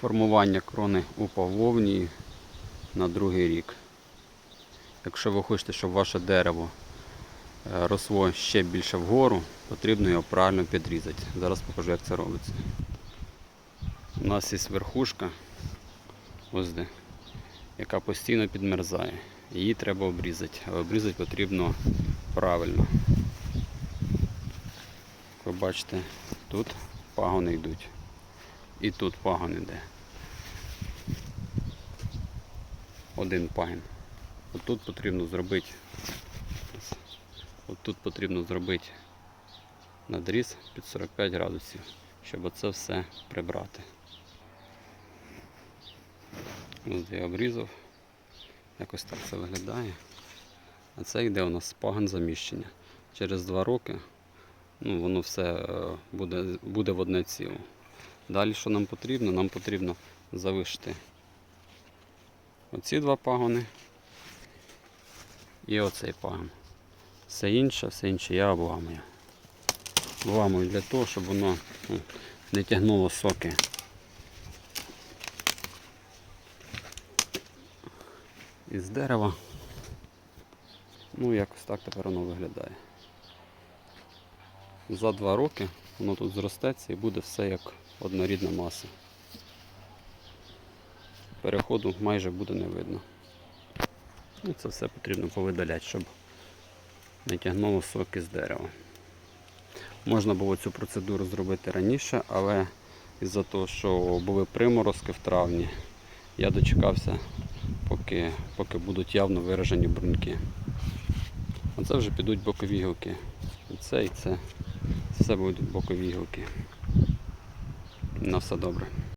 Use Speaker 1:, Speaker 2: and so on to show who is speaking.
Speaker 1: формування крони у павловні на другий рік. Якщо ви хочете, щоб ваше дерево е, росло ще більше вгору, потрібно його правильно підрізати. Зараз покажу, як це робиться. У нас є верхушка, ось де, яка постійно підмерзає. Її треба обрізати. А обрізати потрібно правильно. Як ви бачите, тут пагони йдуть. І тут пагон іде. Один пагін. Отут потрібно зробити. Отут потрібно зробити надріз під 45 градусів, щоб оце все прибрати. Ось я обрізав. Якось так це виглядає. А це йде у нас паган заміщення. Через два роки ну, воно все е, буде, буде в одне ціло. Далі що нам потрібно? Нам потрібно залишити оці два пагони і оцей пагон. Все інше, все інше я обламую. Обламую для того, щоб воно ну, не тягнуло соки. Із дерева. Ну, якось так тепер воно виглядає. За два роки воно тут зростеться і буде все як однорідна маса. Переходу майже буде не видно. Ну, це все потрібно повидаляти, щоб не тягнуло соки з дерева. Можна було цю процедуру зробити раніше, але із-за того, що були приморозки в травні, я дочекався, поки, поки будуть явно виражені бруньки. Оце вже підуть бокові гілки. І це, і. Це все будуть бокові гілки. На все добре.